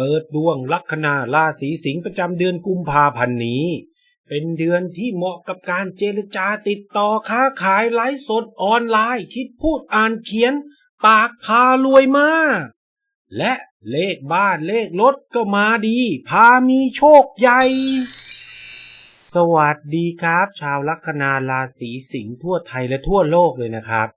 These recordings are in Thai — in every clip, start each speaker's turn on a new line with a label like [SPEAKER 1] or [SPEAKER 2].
[SPEAKER 1] เปิดดวงลัคนาราศีสิงห์ประจำเดือนกุมภาพันธ์นี้ เป็นเดือนที่เหมาะกับการเจรจาติดต่อค้าขายไลฟ์สดออนไลน์คิดพูดอ่านเขียน ปากพารวยมาก และเลขบ้านเลขรถก็มาดี พามีโชคใหญ่ สวัสดีครับ ชาวลัคนาราศีสิงห์ทั่วไทยและทั่วโลกเลยนะครับ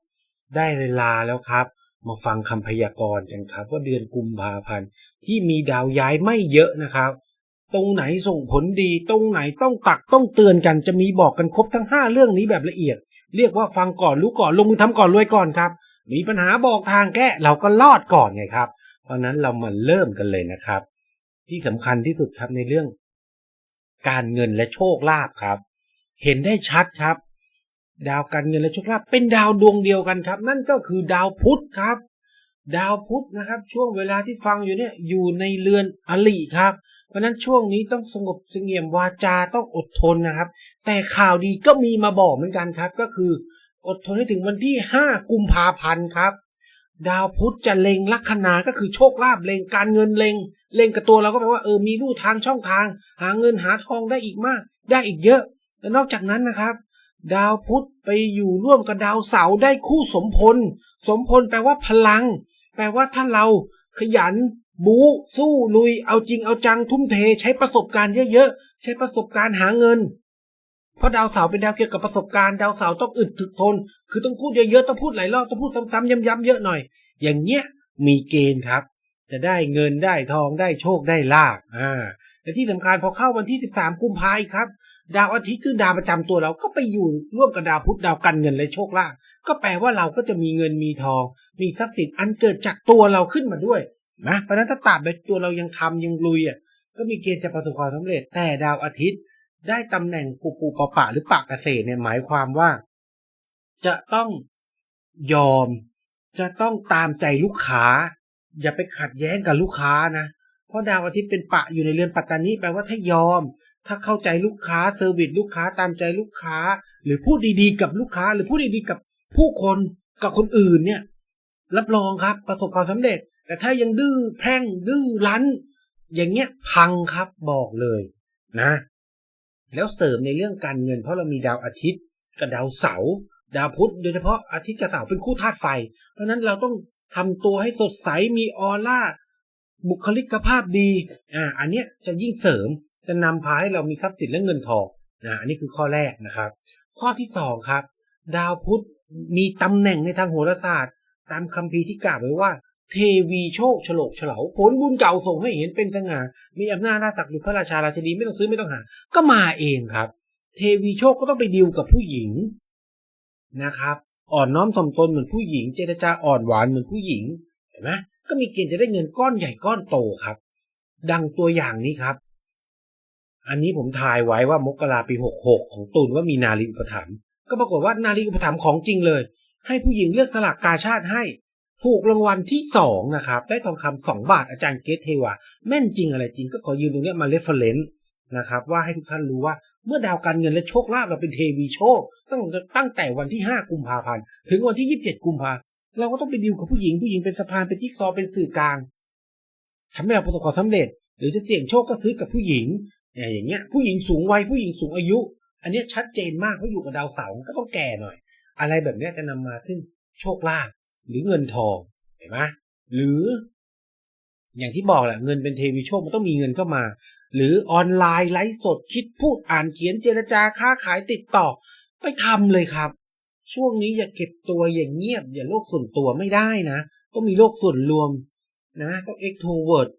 [SPEAKER 1] ได้เวลาแล้วครับ มาฟังคำพยากรณ์กันครับ ว่าเดือนกุมภาพันธ์ ที่มีดาวย้ายไม่เยอะนะครับ ตรงไหนส่งผลดี ตรงไหนต้องตักต้องเตือนกันจะมีบอกกันครบทั้ง 5 เรื่องนี้แบบละเอียด เรียกว่าฟังก่อนรู้ก่อนลงมือทำก่อนรวยก่อนครับ มีปัญหาบอกทางแก้เราก็รอดก่อนไงครับ เพราะนั้นเรามาเริ่มกันเลยนะครับ ที่สำคัญที่สุดครับในเรื่อง การเงินและโชคลาภครับ เห็นได้ชัดครับ ดาวการเงินและโชคลาภเป็นดาวดวงเดียวกันครับ นั่นก็คือดาวพุธครับ ดาวพุธนะครับ ช่วงเวลาที่ฟังอยู่เนี่ยอยู่ในเรือนอลิครับ เพราะนั้นช่วงนี้ต้องสงบเสงี่ยมวาจาต้องอดทนนะครับ แต่ข่าวดีก็มีมาบอกเหมือนกันครับ ก็คืออดทนให้ถึงวันที่ 5 กุมภาพันธ์ครับ ดาวพุธจะเล็งลัคนาก็คือโชคลาภเล็งการเงินเล็งเล็งกับตัวเราก็แปลว่าเออมีลู่ทางช่องทาง หาเงินหาทองได้อีกมาก ได้อีกเยอะ และนอกจากนั้นนะครับ ดาวพุธไปอยู่ร่วมกับดาวเสาร์ได้คู่สมพล สมพลแปลว่าพลัง แปลว่าถ้าเราขยัน บู๊สู้ลุย เอาจริงเอาจังทุ่มเท ใช้ประสบการณ์เยอะๆ ใช้ประสบการณ์หาเงิน เพราะดาวเสาร์เป็นดาวเกี่ยวกับประสบการณ์ ดาวเสาร์ต้องอึดถึกทน คือต้องพูดเยอะๆ ต้องพูดหลายรอบ ต้องพูดซ้ำๆย้ำๆเยอะหน่อย อย่างเงี้ยมีเกณฑ์ครับ จะได้เงินได้ทองได้โชคได้ลาภอ่าและที่สำคัญพอเข้าวันที่ 13 กุมภาพันธ์ครับ ดาวอาทิตย์คือดาวประจำตัวเราก็ไปอยู่ร่วมกับดาวพุธดาวการเงินและโชคลาภก็แปลว่าเราก็จะมีเงินมีทอง มีทรัพย์สินอันเกิดจากตัวเราขึ้นมาด้วยนะเพราะนั้นถ้าตราบใดตัวเรายังทำยังลุยอะก็มีเกณฑ์จะประสบความสำเร็จ แต่ดาวอาทิตย์ได้ตำแหน่งปูปูปะปะหรือปากเกษตรเนี่ยหมายความว่า จะต้องยอม จะต้องตามใจลูกค้า อย่าไปขัดแย้งกับลูกค้านะเพราะดาวอาทิตย์เป็นปะอยู่ในเรือนปัตตานีแปลว่าถ้ายอม ถ้าเข้าใจลูกค้าเซอร์วิสลูกค้าตามใจลูกค้า หรือพูดดีๆ กับลูกค้า หรือพูดดีๆกับผู้คนกับคนอื่นเนี่ย รับรองครับประสบความสำเร็จ แต่ถ้ายังดื้อแพร่งดื้อรั้น อย่างเงี้ยพังครับบอกเลยนะ แล้วเสริมในเรื่องการเงิน เพราะเรามีดาวอาทิตย์กับดาวเสาร์ดาวพุธโดยเฉพาะอาทิตย์กับเสาร์เป็นคู่ธาตุไฟ เพราะฉะนั้นเราต้องทำตัวให้สดใสมีออร่าบุคลิกภาพดี อ่า อันเนี้ยจะยิ่งเสริม จะนำพาให้เรามีทรัพย์สินและเงินทองนะอันนี้คือข้อแรกนะครับ ข้อที่สองครับ ดาวพุธมีตำแหน่งในทางโหราศาสตร์ ตามคัมภีร์ที่กล่าวไว้ว่า เทวีโชคฉลกเฉลาผลบุญเก่าส่งให้เห็นเป็นสง่ามีอำนาจราศักดิ์หรือพระราชาราชนีไม่ต้องซื้อไม่ต้องหา ก็มาเองครับ เทวีโชคก็ต้องไปดิวกับผู้หญิงนะครับ อ่อนน้อมถ่อมตนเหมือนผู้หญิง เจรจาอ่อนหวานเหมือนผู้หญิงเห็นไหมก็มีเกณฑ์จะได้เงินก้อนใหญ่ก้อนโตครับ ดังตัวอย่างนี้ครับ อันนี้ผมทายไว้ว่ามกราปีหกหกของตูนว่ามีนาลีอุปถัมภ์ก็ปรากฏว่านาลีอุปถัมภ์ของจริงเลย ให้ผู้หญิงเลือกสลากกาชาติให้ถูกรางวัลที่สองนะครับ ได้ทองคำสองบาทอาจารย์เกตเทวาแม่นจริงอะไรจริงก็ขอยืมตรงนี้มาเรฟเฟรนซ์นะครับ ว่าให้ทุกท่านรู้ว่าเมื่อดาวการเงินและโชคลาภเราเป็นเทวีโชคตั้งตั้งแต่วันที่ 5 กุมภาพันธ์ถึงวันที่ 27 กุมภาเราก็ต้องไปดิวกับผู้หญิงผู้หญิงเป็นสะพานเป็นจิ๊กซอเป็นสื่อกลางทำให้เราประสบความสำเร็จ หรือจะเสี่ยงโชคก็ซื้อกับผู้หญิง อย่างเงี้ยผู้หญิงสูงวัยผู้หญิงสูงอายุ อันนี้ชัดเจนมากเพราะอยู่กับดาวเสาร์ก็ต้องแก่หน่อย อะไรแบบนี้จะนำมาซึ่งโชคลาภหรือเงินทองเห็นไหมหรือ อย่างที่บอกแหละเงินเป็นเทวีโชคมันต้องมีเงินเข้ามา หรือออนไลน์ไลฟ์สดคิดพูดอ่านเขียนเจรจาค้าขายติดต่อ ไปทำเลยครับ ช่วงนี้อย่าเก็บตัวอย่างเงียบ อย่าโลกส่วนตัวไม่ได้นะต้องมีโลกส่วนรวมนะต้องเอ็กโทเวิร์ด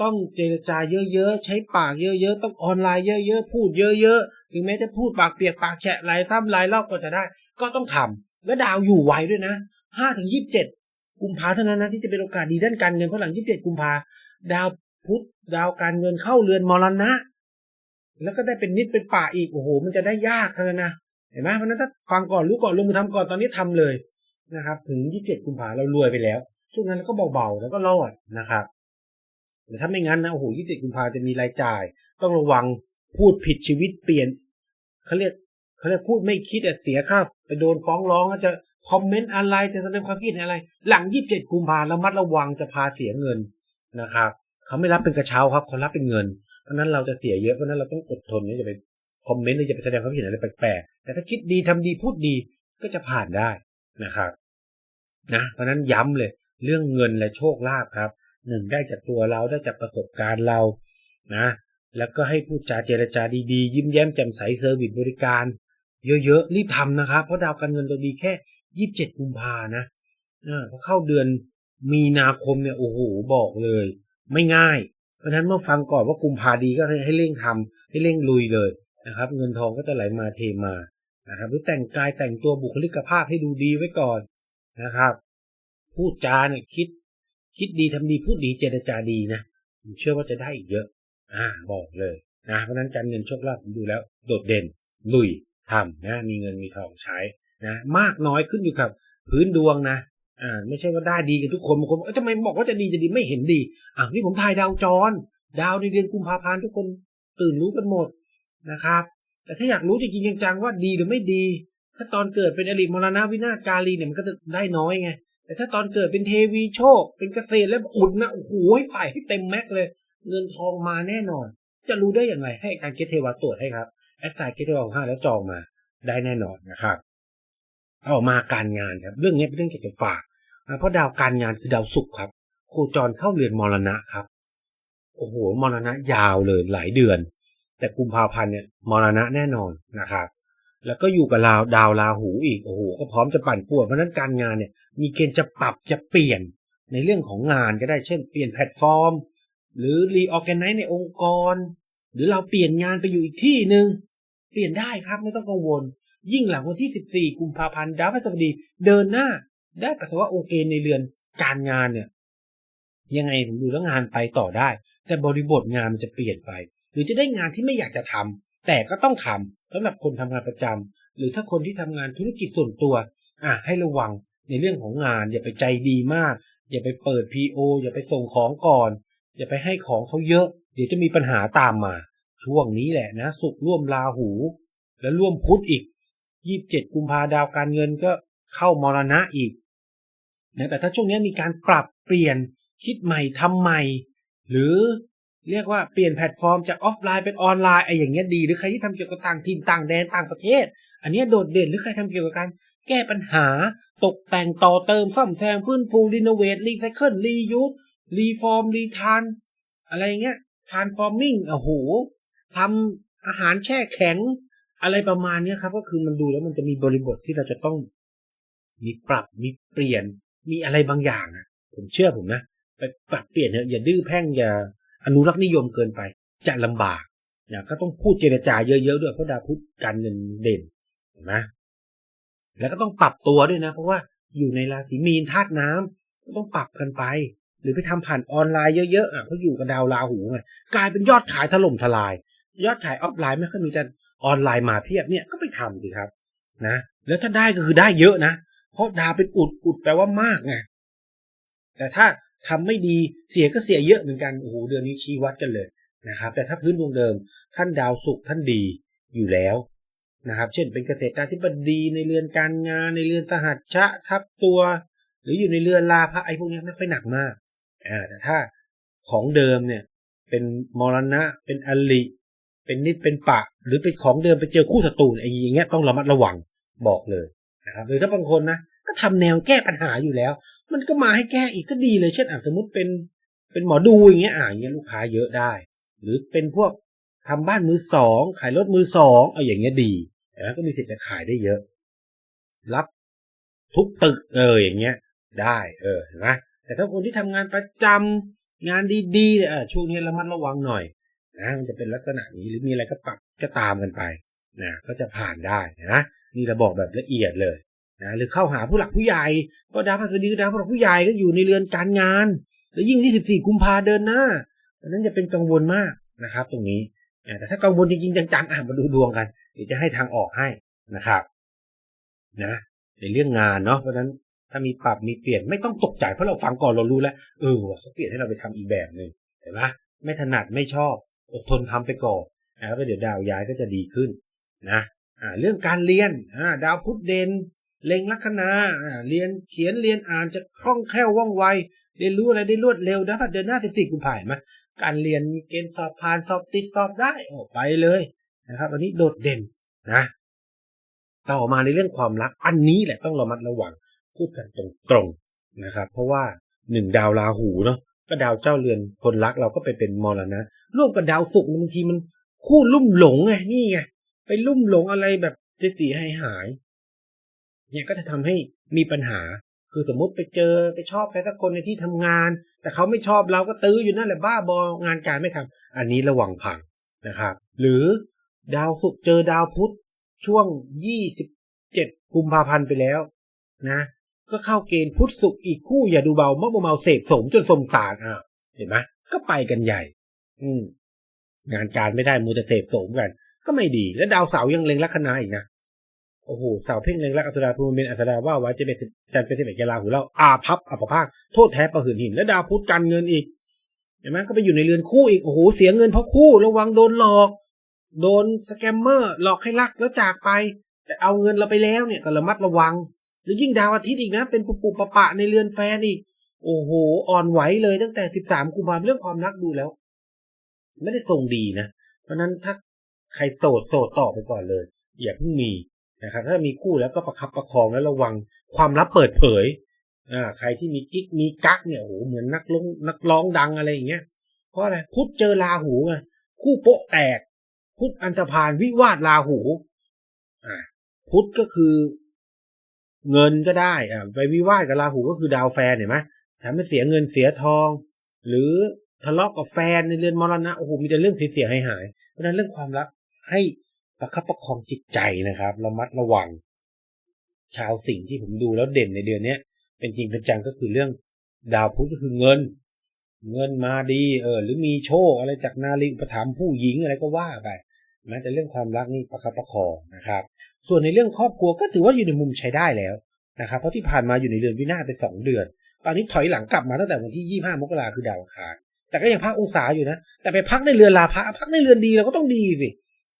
[SPEAKER 1] ต้องเจรจาเยอะๆ ใช้ปากเยอะๆ ต้องออนไลน์เยอะๆ พูดเยอะๆ ถึงแม้จะพูดปากเปียกปากแฉะหลายซ้ำหลายรอบก็จะได้ ก็ต้องทำและดาวอยู่ไวด้วยนะห้าถึงยี่สิบเจ็ดกุมภาเท่านั้นนะที่จะเป็นโอกาสดีด้านการเงินเพราะหลังยี่สิบเจ็ดกุมภาดาวพุธดาวการเงินเข้าเรือนมรณะ แล้วก็ได้เป็นนิดเป็นป่าอีกโอ้โห มันจะได้ยากเลยนะเห็นไหมเพราะนั้นถ้าฟังก่อนรู้ก่อนลงมือทำก่อนตอนนี้ทำเลยนะครับ ถึงยี่สิบเจ็ดกุมภาเรารวยไปแล้ว ช่วงนั้นเราก็เบาๆแล้วก็รอดนะครับ แต่ถ้าไม่งั้นนะโอ้โหยี่สิบกุมภาจะมีรายจ่าย ต้องระวังพูดผิดชีวิตเปลี่ยนเขาเรียกเขาเรียกพูดไม่คิดเสียค่าไปโดนฟ้องร้องก็จะคอมเมนต์อะไรจะแสดงความคิดเห็นอะไร หลังยี่สิบเจ็ดกุมภาระมัดระวังจะพาเสียเงินนะครับเขาไม่รับเป็นกระเช้าครับเขารับเป็นเงินเพราะนั้นเราจะเสียเยอะเพราะนั้นเราต้องอดทนนี่จะไปคอมเมนต์หรือจะไปแสดงความคิดเห็นอะไรแปลกๆแต่ถ้าคิดดีทำดีพูดดีก็จะผ่านได้นะครับนะเพราะฉะนั้นย้ำเลยเรื่องเงินและโชคลาภครับ หนึ่งได้จากตัวเราได้จากประสบการณ์เรานะ แล้วก็ให้พูดจาเจรจาดีๆ ยิ้มแย้มแจ่มใสเซอร์วิสบริการ เยอะๆ รีบทำนะครับ เพราะดาวการเงินตัวดีแค่ยี่สิบเจ็ดกุมภานะพอเข้าเดือนมีนาคมเนี่ยโอ้โหบอกเลย ไม่ง่าย เพราะฉะนั้นเมื่อฟังก่อนว่ากุมภาดีก็ให้เร่งทำให้เร่งลุยเลยนะครับ เงินทองก็จะไหลมาเทมานะครับหรือแต่งกายแต่งตัวบุคลิกภาพให้ดูดีไว้ก่อนนะครับ พูดจาเนี่ยคิด คิดดีทำดีพูดดีเจรจาดีนะผมเชื่อว่าจะได้อีกเยอะ อ่า บอกเลยนะเพราะนั้นการเงินโชคลาภผมดูแล้ว โดดเด่น ลุยทำนะ มีเงินมีทองใช้นะมากน้อยขึ้นอยู่กับ พื้นดวงนะอ่าไม่ใช่ว่าได้ดีกันทุกคนบางคนบอกทำไมบอกว่าจะดีจะดีไม่เห็นดีอ่านี่ผมทายดาวจร ดาวในเดือนกุมภาพันธ์ทุกคนตื่นรู้กันหมดนะครับ แต่ถ้าอยากรู้จริงจังว่าดีหรือไม่ดี ถ้าตอนเกิดเป็นอริมรณะวินาศกาลีเนี่ยมันก็จะได้น้อยไง แต่ถ้าตอนเกิดเป็นเทวีโชค เป็นเกษตรแล้วอุดนะโอ้โหฝ่ายให้เต็มแม็กเลย เงินทองมาแน่นอน จะรู้ได้อย่างไรให้การเกตเทวาตรวจให้ครับแอดไซน์เกตเทวาของห้าแล้วจองมาได้แน่นอนนะครับเอามาการงานครับ เรื่องนี้เป็นเรื่องเกี่ยวกับฝากเพราะดาวการงานคือดาวศุกร์ครับ โคจรเข้าเรือนมรณะครับ โอ้โหมรณะยาวเลยหลายเดือน แต่กุมภาพันธ์เนี่ยมรณะแน่นอนนะครับ แล้วก็อยู่กับดาวดาวราหูอีกโอ้โหก็พร้อมจะปั่นป่วนเพราะนั้นการงานเนี่ย มีเกณฑ์จะปรับจะเปลี่ยนในเรื่องของงานก็ได้เช่นเปลี่ยนแพลตฟอร์ม หรือรีออแกไนซ์ในองค์กร หรือเราเปลี่ยนงานไปอยู่อีกที่หนึ่งเปลี่ยนได้ครับไม่ต้องกังวล ยิ่งหลังวันที่ 14 กุมภาพันธ์ดาวพฤหัสบดีเดินหน้าได้ปัสสาวะโอเคในเรือนการงานเนี่ยยังไงผมดูแล้วงานไปต่อได้ แต่บริบทงานมันจะเปลี่ยนไป หรือจะได้งานที่ไม่อยากจะทำแต่ก็ต้องทำสำหรับคนทำงานประจำหรือถ้าคนที่ทำงานธุรกิจส่วนตัว อะให้ระวัง ในเรื่องของงาน อย่าไปใจดีมาก อย่าไปเปิด PO อย่าไปส่งของก่อน อย่าไปให้ของเขาเยอะ เดี๋ยวจะมีปัญหาตามมา ช่วงนี้แหละนะ สุกร่วมลาหู แล้วร่วมพุธอีก27กุมภาดาวการเงินก็เข้ามรณะอีกนะแต่ถ้าช่วงนี้มีการปรับเปลี่ยนคิดใหม่ทำใหม่ หรือเรียกว่าเปลี่ยนแพลตฟอร์มจากออฟไลน์เป็นออนไลน์ไอ้อย่างเงี้ยดี หรือใครที่ทำเกี่ยวกับต่างถิ่นต่างแดนต่างประเทศ อันนี้โดดเด่นหรือใครทำเกี่ยวกับการแก้ปัญหา ตกแต่งต่อเติมซ่อมแซมฟื้นฟูรีโนเวทรีไซเคิลรียูสรีฟอร์มรีทาน อะไรเงี้ยทานฟอร์มิ่งโอ้โหทำอาหารแช่แข็งอะไรประมาณนี้ครับ ก็คือมันดูแล้วมันจะมีบริบทที่เราจะต้อง มีปรับมีเปลี่ยน มีอะไรบางอย่างอะ ผมเชื่อผมนะไปปรับเปลี่ยนเถอะอย่าดื้อแพ่งอย่าอนุรักษ์นิยมเกินไป จะลำบากนะก็ต้องพูดเจรจาเยอะๆด้วยเพราะดาวพุธการเงินเด่นเห็นไหม แล้วก็ต้องปรับตัวด้วยนะ เพราะว่าอยู่ในราศีมีนธาตุน้ำก็ต้องปรับกันไป หรือไปทำผ่านออนไลน์เยอะๆอะเพราอยู่กับดาวราหูไงกลายเป็นยอดขายถล่มทลาย ยอดขายออฟไลน์ไม่ค่อยมีแต่ออนไลน์มาเพียบเนี่ยก็ไปทำสิครับนะแล้วถ้าได้ก็คือได้เยอะนะ เพราะดาวเป็นอุดอุดแปลว่ามากไงแต่ถ้าทำไม่ดีเสียก็เสียเยอะเหมือนกันโอ้โหเดือนนี้ชี้วัดกันเลยนะครับ แต่ถ้าพื้นดวงเดิม ท่านดาวศุกร์ท่านดีอยู่แล้ว นะครับ เช่นเป็นเกษตรธิบดีในเรือนการงานในเรือนสหัชชะทับตัว หรืออยู่ในเรือนลาภะไอ้พวกนี้ไม่ค่อยหนักมากอ่าแต่ถ้าของเดิมเนี่ยเป็นมรณะเป็นอลิเป็นนิดเป็นปะ หรือเป็นของเดิมไปเจอคู่ศัตรูไอ้อย่างเงี้ยต้องระมัดระวังบอกเลยนะครับหรือถ้าบางคนนะก็ทำแนวแก้ปัญหาอยู่แล้ว มันก็มาให้แก้อีกก็ดีเลยเช่นสมมติเป็นเป็นหมอดูอย่างเงี้ยอ่าอย่างเงี้ยลูกค้าเยอะได้ หรือเป็นพวกทำบ้านมือสองขายรถมือสองเอาอย่างเงี้ยดี แล้วก็มีสิทธิ์จะขายได้เยอะ รับทุกตึกเอออย่างเงี้ย ได้ เออนไหมแต่ถ้าคนที่ทำงานประจำงานดีๆเนี่ยเออช่วงนี้ระมัดระวังหน่อยนะมันจะเป็นลักษณะนี้หรือมีอะไรก็ปรับก็ตามกันไปนะก็จะผ่านได้นะนี่เราบอกแบบละเอียดเลยนะหรือเข้าหาผู้หลักผู้ใหญ่เพราะดาวพฤหัสบดีคือดาวผู้หลักผู้ใหญ่ก็อยู่ในเรือนการงาน แล้วยิ่งที่14กุมภาเดินหน้าดังนั้นจะเป็นกังวลมากนะครับ ตรงนี้แต่ถ้ากังวลจริงๆจังๆอะมาดูดวงกัน เดี๋ยวจะให้ทางออกให้นะครับนะในเรื่องงานเนาะเพราะฉะนั้นถ้ามีปรับมีเปลี่ยนไม่ต้องตกใจเพราะเราฟังก่อนเรารู้แล้วเออว่าเขาเปลี่ยนให้เราไปทำอีกแบบหนึ่งเห็นไหมไม่ถนัดไม่ชอบอดทนทำไปก่อนแล้วเดี๋ยวดาวย้ายก็จะดีขึ้นนะอ่าเรื่องการเรียนอ่าดาวพุธเด่นเล็งลัคนาอ่าเรียนเขียนเรียนอ่านจะคล่องแคล่วว่องไวเรียนรู้อะไรได้รวดเร็วนะเดือนหน้าสิบสี่กุมภาพันธ์มาการเรียนเกณฑ์สอบผ่านสอบติดสอบได้ออกไปเลย นะครับวันนี้โดดเด่นนะ ต่อมาในเรื่องความรัก อันนี้แหละต้องระมัดระวังพูดกันตรงๆนะครับ เพราะว่าหนึ่งดาวราหูเนาะก็ดาวเจ้าเรือนคนรักเราก็ไปเป็นมรณะร่วมกับดาวศุกร์บางทีมันคู่ลุ่มหลงไงนี่ไงไปลุ่มหลงอะไรแบบเสียหายหาย เนี่ยก็จะทำให้มีปัญหา คือสมมติไปเจอไปชอบใครสักคนในที่ทำงาน แต่เขาไม่ชอบเราก็ตื้ออยู่นั่นแหละบ้าบองานการไม่ทำอันนี้ระวังพังนะครับ หรือ ดาวศุกร์เจอดาวพุธช่วงยี่สิบเจ็ดกุมภาพันธ์ไปแล้วนะ ก็เข้าเกณฑ์พุทธศุกร์อีกคู่อย่าดูเบามากเมาเสกสมจนสมสารอะเห็นไหมก็ไปกันใหญ่ อืม งานการไม่ได้มูแต่เสพสมกัน ก็ไม่ดี แล้วดาวเสาร์ยังเล็งลัคนาอีกนะโอ้โหเสาร์เพ่งเล็งลักอัสดาภูมิเป็นอัสดาว่าไว้จะเป็นจันเป็นสิบเอ็ดกลาหูเราอาพับอัปภาคโทษแท้ประหืนหิน แล้วดาวพุธกันเงินอีกเห็นไหมก็ไปอยู่ในเรือนคู่อีกโอ้โหเสียเงินเพราะคู่ระวังโดนหลอก โดนสแกมเมอร์หลอกให้รักแล้วจากไป แต่เอาเงินเราไปแล้วเนี่ยก็ระมัดระวัง หรือยิ่งดาวอาทิตย์อีกนะ เป็นปุบปุบปะปะในเรือนแฟนอีก โอ้โห อ่อนไหวเลยตั้งแต่สิบสามกุมภาพันธ์เรื่องความรักดูแล้ว ไม่ได้ทรงดีนะ เพราะนั้นถ้าใครโสดโสดต่อไปก่อนเลย อย่าเพิ่งมีนะครับถ้ามีคู่แล้วก็ประคับประคองแล้วระวังความลับเปิดเผยอ่าใครที่มีกิ๊กมีกั๊กเนี่ยโอ้โหเหมือนนักร้องนักร้องดังอะไรอย่างเงี้ยเพราะอะไรพุธเจอราหูไงคู่โปะแตก พุทธอันธพาลวิวาทราหูอ่าพุทธก็คือเงินก็ได้อ่าไปวิวาทกับราหูก็คือดาวแฟนเห็นไหมแถมไปเสียเงินเสียทอง หรือทะเลาะกับแฟนในเรือนมรณะโอ้โหมีแต่เรื่องเสียหายหายๆเพราะนั้นเรื่องความรักให้ประคับประคองจิตใจนะครับระมัดระวัง ชาวสิ่งห์ที่ผมดูแล้วเด่นในเดือนเนี้ยเป็นจริงเป็นจังก็คือเรื่องดาวพุธก็คือเงิน เงินมาดีเออหรือมีโชคอะไรจากนาลีอุปถัมภ์ผู้หญิงอะไรก็ว่าไป แม้แต่เรื่องความรักนี่ประคับประคองนะครับ ส่วนในเรื่องครอบครัวก็ถือว่าอยู่ในมุมใช้ได้แล้วนะครับ เพราะที่ผ่านมาอยู่ในเดือนวินาศไปสองเดือน ตอนนี้ถอยหลังกลับมาตั้งแต่วันที่ 25 มกราคือดาวอังคาร แต่ก็ยังพักองศาอยู่นะ แต่ไปพักในเรือนลาภะพักในเรือนดีเราก็ต้องดีสิ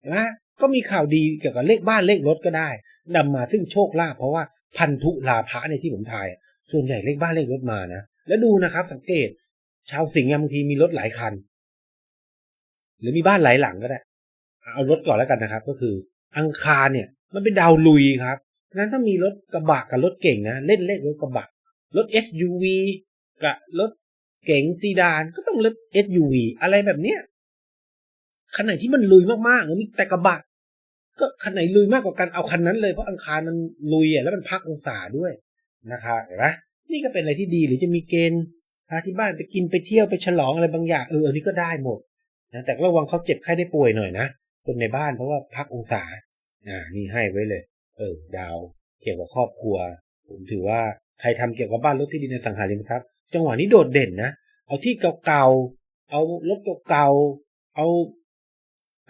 [SPEAKER 1] นไหมก็มีข่าวดีเกี่ยวกับเลขบ้านเลขรถก็ได้นำมาซึ่งโชคลาภเพราะว่าพันธุลาภะในที่ผมทาย ส่วนใหญ่เลขบ้านเลขรถมานะ แล้วดูนะครับสังเกต ชาวสิงห์บางทีมีรถหลายคัน หรือมีบ้านหลายหลังก็ได้ เอารถก่อนแล้วกันนะครับ ก็คืออังคารเนี่ยมันเป็นดาวลุยครับนั้นถ้ามีรถกระบะกับรถเก่งนะเล่นเลขรถกระบะ รถ SUV กับรถเก๋งซีดานก็ต้องรถ SUV อะไรแบบเนี้ยคันไหนที่มันลุยมากๆหรือมีแต่กระบะ ก็คันไหนลุยมากกว่ากันเอาคันนั้นเลยเพราะอังคารมันลุยอะแล้วมันพักองศาด้วยนะครับเห็นไหมนี่ก็เป็นอะไรที่ดีหรือจะมีเกณฑ์พาที่บ้านไปกินไปเที่ยวไปฉลองอะไรบางอย่างเอออันนี้ก็ได้หมดนะแต่ระวังเขาเจ็บไข้ได้ป่วยหน่อยนะ คนในบ้านเพราะว่าพักองศา อ่า นี่ให้ไว้เลย เออ ดาว เกี่ยวกับครอบครัว ผมถือว่าใครทำเกี่ยวกับบ้านรถที่ดินในสังหาริมทรัพย์ จังหวะนี้โดดเด่นนะ เอาที่เก่าๆ เอารถเก่าๆ เอา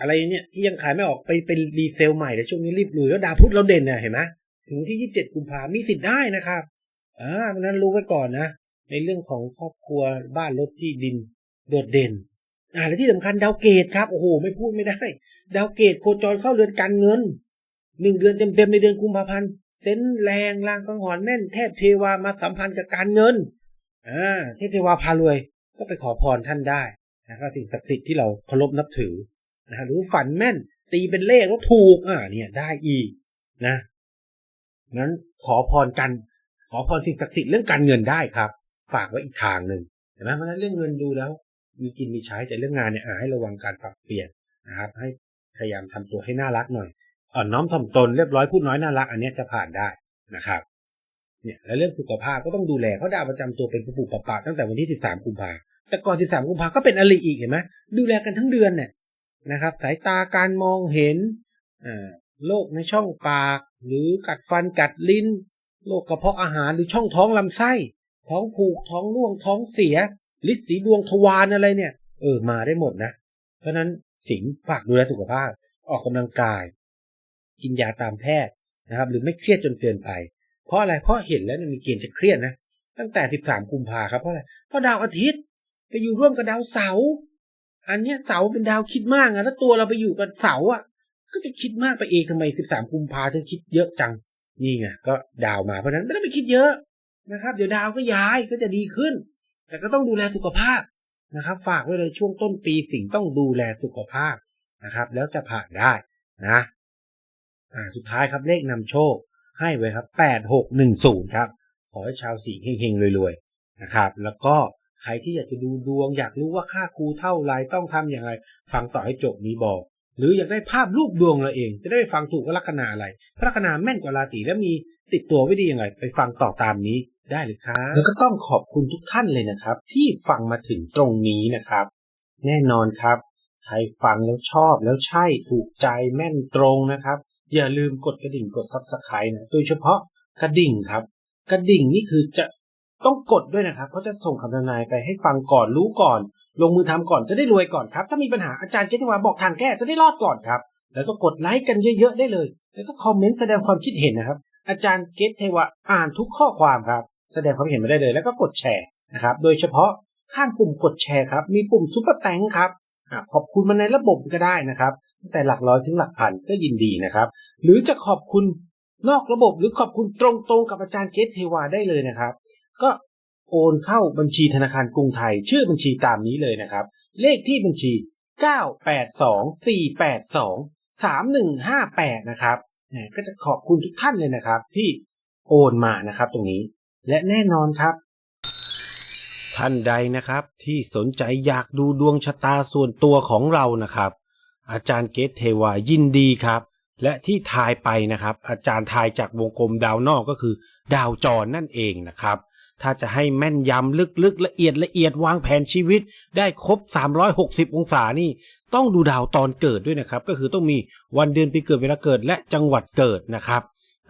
[SPEAKER 1] อะไรเนี่ยที่ยังขายไม่ออกไปเป็นรีเซลใหม่แต่ช่วงนี้รีบลุยแล้วดาวพุธเราเด่นนะเห็นไหมถึงที่ยี่สิบเจ็ดกุมภามีสิทธิ์ได้นะครับอ่าเพราะนั้นรู้ไว้ก่อนนะในเรื่องของครอบครัวบ้านรถที่ดินโดดเด่น อ่าและที่สำคัญดาวเกตครับโอ้โหไม่พูดไม่ได้ ดาวเกตโคจรเข้าเรือนการเงินหนึ่งเดือนเต็มๆในเดือนกุมภาพันธ์เซนแรงลางสังหรณ์แม่น เทพเทวามาสัมพันธ์กับการเงินอ่าเทพเทวาพารวยก็ไปขอพรท่านได้นะครับสิ่งศักดิ์สิทธิ์ที่เราเคารพนับถือนะหรือฝันแม่นตีเป็นเลขแล้วถูกอ่าเนี่ยได้อีกนะงั้นขอพรกัน ขอพรสิ่งศักดิ์สิทธิ์เรื่องการเงินได้ครับ ฝากไว้อีกทางหนึ่งเห็นไหมเพราะนั้นเรื่องเงินดูแล้ว มีกินมีใช้แต่เรื่องงานเนี่ยให้ระวังการปรับเปลี่ยนนะครับ ให้พยายามทำตัวให้น่ารักหน่อยอ่อนน้อมถ่อมตนเรียบร้อยพูดน้อยน่ารักอันนี้จะผ่านได้นะครับเนี่ยแล้วเรื่องสุขภาพก็ต้องดูแลเพราะดาวประจำตัวเป็นปุปุปปะตั้งแต่วันที่ 13 กุมภาแต่ก่อน 13 กุมภาก็เป็นอลิอีกเห็นไหมดูแลกันทั้งเดือนเนี่ยนะครับ สายตาการมองเห็นโรคในช่องปาก หรือกัดฟันกัดลิ้นโรคกระเพาะอาหารหรือช่องท้องลำไส้ ท้องผูกท้องร่วงท้องเสีย ลิสีดวงทวารอะไรเนี่ย เออมาได้หมดนะ เพราะนั้นสิงห์ฝากดูแลสุขภาพ ออกกำลังกาย กินยาตามแพทย์นะครับ หรือไม่เครียดจนเกินไป เพราะอะไรเพราะเห็นแล้วมีเกณฑ์จะเครียดนะตั้งแต่ 13 กุมภาครับเพราะอะไรเพราะดาวอาทิตย์ไปอยู่ร่วมกับดาวเสาร์อันเนี้ยเสาร์เป็นดาวคิดมากอะถ้าตัวเราไปอยู่กับเสาร์อะ ก็จะคิดมากไปเองทำไม 13 กุมภาถึงคิดเยอะจังนี่ไงก็ดาวมาเพราะฉะนั้นไม่ต้องไปคิดเยอะนะครับ เดี๋ยวดาวก็ย้ายก็จะดีขึ้น แต่ก็ต้องดูแลสุขภาพนะครับ ฝากไว้เลยช่วงต้นปีสิ่งต้องดูแลสุขภาพนะครับ แล้วจะผ่านได้นะอ่าสุดท้ายครับเลขนำโชค ให้ไว้ครับแปดหกหนึ่งศูนย์ครับ ขอให้ชาวสิงห์เฮงๆรวยๆนะครับ แล้วก็ใครที่อยากจะดูดวง อยากรู้ว่าค่าครูเท่าไรต้องทำอย่างไร ฟังต่อให้จบมีบอก หรืออยากได้ภาพรูปดวงเราเอง จะได้ไปฟังถูกว่าลัคนาอะไร พระลัคนาแม่นกว่าราศีและมีติดตัวไว้ดีอย่างไร ไปฟังต่อตามนี้ ได้เลยครับแล้วก็ต้องขอบคุณทุกท่านเลยนะครับ ที่ฟังมาถึงตรงนี้นะครับ แน่นอนครับ ใครฟังแล้วชอบแล้วใช่ถูกใจแม่นตรงนะครับ อย่าลืมกดกระดิ่งกดซับสไครต์นะโดยเฉพาะกระดิ่งครับ กระดิ่งนี่คือจะต้องกดด้วยนะครับ เพราะจะส่งคำทำนายไปให้ฟังก่อนรู้ก่อน ลงมือทำก่อนจะได้รวยก่อนครับ ถ้ามีปัญหาอาจารย์เกติวาบอกทางแก้จะได้รอดก่อนครับ แล้วก็กดไลค์กันเยอะๆได้เลย แล้วก็คอมเมนต์แสดงความคิดเห็นนะครับ อาจารย์เกตเทวะอ่านทุกข้อความครับ แสดงความเห็นมาได้เลย แล้วก็กดแชร์นะครับ โดยเฉพาะข้างปุ่มกดแชร์ครับ มีปุ่มซุปเปอร์แตงครับอขอบคุณมาในระบบก็ได้นะครับแต่หลักร้อยถึงหลักพันก็ยินดีนะครับ หรือจะขอบคุณนอกระบบหรือขอบคุณตรงๆกับอาจารย์เกตเทวาได้เลยนะครับ ก็โอนเข้าบัญชีธนาคารกรุงไทย ชื่อบัญชีตามนี้เลยนะครับ เลขที่บัญชี 982-482-3158 นะครับก็จะขอบคุณทุกท่านเลยนะครับ ที่โอนมานะครับตรงนี้ และแน่นอนครับ ท่านใดนะครับที่สนใจอยากดูดวงชะตาส่วนตัวของเรานะครับ อาจารย์เกตเทวายินดีครับ และที่ทายไปนะครับ อาจารย์ทายจากวงกลมดาวนอกก็คือ ดาวจรนั่นเองนะครับ ถ้าจะให้แม่นยำลึกๆละเอียดละเอียดวางแผนชีวิต ได้ครบ 360 องศานี่ ต้องดูดาวตอนเกิดด้วยนะครับ ก็คือต้องมีวันเดือนปีเกิดเวลาเกิดและจังหวัดเกิดนะครับ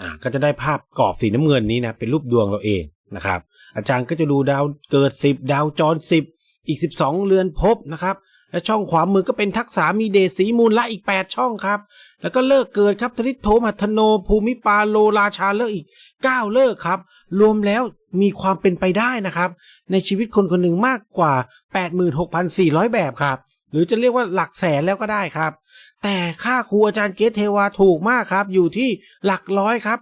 [SPEAKER 1] อ่าก็จะได้ภาพกรอบสีน้ำเงินนี้นะเป็นรูปดวงเราเองนะครับ อาจารย์ก็จะดูดาวเกิด 10 ดาวจร 10 อีก 12 เรือนภพนะครับ และช่องขวามือก็เป็นทักษะมีเดสีมูลละอีก 8 ช่องครับ แล้วก็เลิกเกิดครับธนิโทมัทโน ภูมิปาโลราชาเลิกอีก 9 เลิกครับ รวมแล้วมีความเป็นไปได้นะครับ ในชีวิตคนคนหนึ่งมากกว่า 86,400 แบบครับ หรือจะเรียกว่าหลักแสนแล้วก็ได้ครับ แต่ค่าครูอาจารย์เกตเทวาถูกมากครับ อยู่ที่หลักร้อยครับ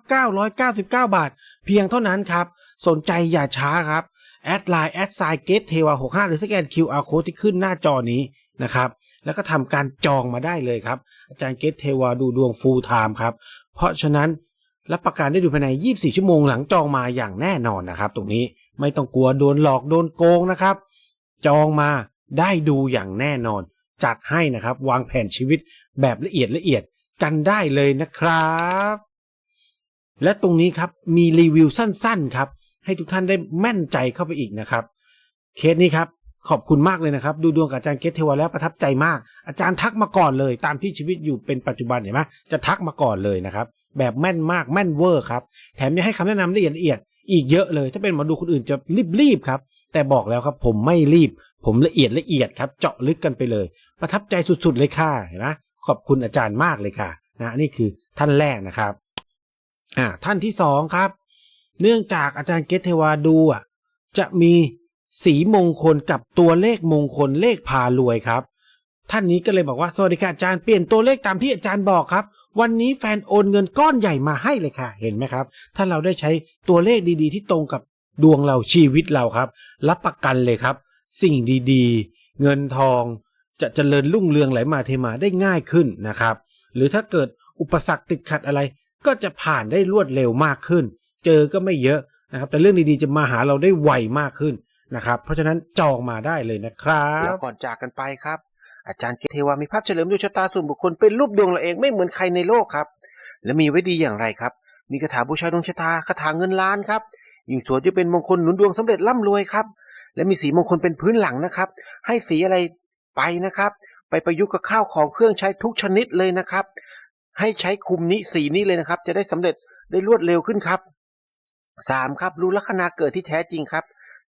[SPEAKER 1] 999 บาท เพียงเท่านั้นครับ สนใจอย่าช้าครับ แอดไลน์แอดไซเกตเทวา65 หรือสแกน QR code ที่ขึ้นหน้าจอนี้นะครับ แล้วก็ทำการจองมาได้เลยครับ อาจารย์เกตเทวาดูดวงฟูลไทม์ครับ เพราะฉะนั้นรับประกันได้ดูภายใน 24 ชั่วโมงหลังจองมาอย่างแน่นอนนะครับ ตรงนี้ไม่ต้องกลัวโดนหลอกโดนโกงนะครับ จองมาได้ดูอย่างแน่นอน จัดให้นะครับ วางแผนชีวิต แบบละเอียดละเอียดกันได้เลยนะครับ และตรงนี้ครับมีรีวิวสั้นๆครับ ให้ทุกท่านได้แม่นใจเข้าไปอีกนะครับ เคสนี้ครับขอบคุณมากเลยนะครับ ดูดวงกับอาจารย์เกตเทวาแล้วประทับใจมาก อาจารย์ทักมาก่อนเลย ตามที่ชีวิตอยู่เป็นปัจจุบันเห็นไหมจะทักมาก่อนเลยนะครับ แบบแม่นมากแม่นเวอร์ครับแถมยังให้คำแนะนำละเอียดละเอียดอีกเยอะเลย ถ้าเป็นหมอดูคนอื่นจะรีบๆครับแต่บอกแล้วครับผมไม่รีบ ผมละเอียดละเอียดครับ เจาะลึกกันไปเลย ประทับใจสุดๆเลยค่ะเห็นไหม ขอบคุณอาจารย์มากเลยค่ะนะนี่คือท่านแรกนะครับอ่าท่านที่สองครับ เนื่องจากอาจารย์เกตเทวาดูอะจะมีสีมงคลกับตัวเลขมงคลเลขพารวยครับ ท่านนี้ก็เลยบอกว่าสวัสดีค่ะอาจารย์เปลี่ยนตัวเลขตามที่อาจารย์บอกครับ วันนี้แฟนโอนเงินก้อนใหญ่มาให้เลยค่ะ เห็นไหมครับ ถ้าเราได้ใช้ตัวเลขดีๆ ที่ตรงกับดวงเราชีวิตเราครับ รับประกันเลยครับ สิ่งดีๆ เงินทอง จะเจริญรุ่งเรืองไหลมาเทมาได้ง่ายขึ้นนะครับ หรือถ้าเกิดอุปสรรคติดขัดอะไร ก็จะผ่านได้รวดเร็วมากขึ้น เจอก็ไม่เยอะนะครับ แต่เรื่องดีๆจะมาหาเราได้ไวมากขึ้นนะครับ เพราะฉะนั้นจองมาได้เลยนะครับ
[SPEAKER 2] แล้วก่อนจากกันไปครับ อาจารย์เกตเทวามีภาพเฉลิมดวงชะตาส่วนบุคคลเป็นรูปดวงเราเองไม่เหมือนใครในโลกครับ และมีไว้ดีอย่างไรครับ มีคาถาบูชาดวงชะตาคาถาเงินล้านครับยิ่งสวยจะเป็นมงคลหนุนดวงสำเร็จร่ำรวยครับ และมีสีมงคลเป็นพื้นหลังนะครับ ให้สีอะไร ไปนะครับ ไปประยุกต์กับข้าวของเครื่องใช้ทุกชนิดเลยนะครับ ให้ใช้คุมนี้สีนี้เลยนะครับ จะได้สำเร็จได้รวดเร็วขึ้นครับสามครับรู้ลัคนาเกิดที่แท้จริงครับ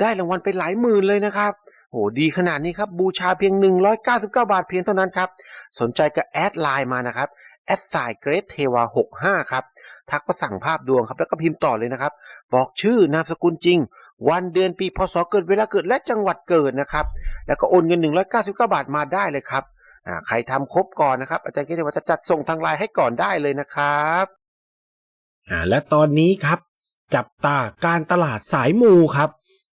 [SPEAKER 2] ได้รางวัลไปหลายหมื่นเลยนะครับโอ้ดีขนาดนี้ครับ บูชาเพียง 199 บาทเพียงเท่านั้นครับ สนใจก็แอดไลน์มานะครับแอดไซเกรดเทวา65 ครับ ทักมาสั่งภาพดวงครับ แล้วก็พิมพ์ต่อเลยนะครับ บอกชื่อนามสกุลจริง วันเดือนปีพศเกิดเวลาเกิดและจังหวัดเกิดนะครับ แล้วก็โอนเงิน 199 บาทมาได้เลยครับอ่าใครทำครบก่อนนะครับ อาจารย์เกรดเทวาจะจัดส่งทางไลน์ให้ก่อนได้เลยนะครับ
[SPEAKER 1] อ่าและตอนนี้ครับ จับตาการตลาดสายมูครับ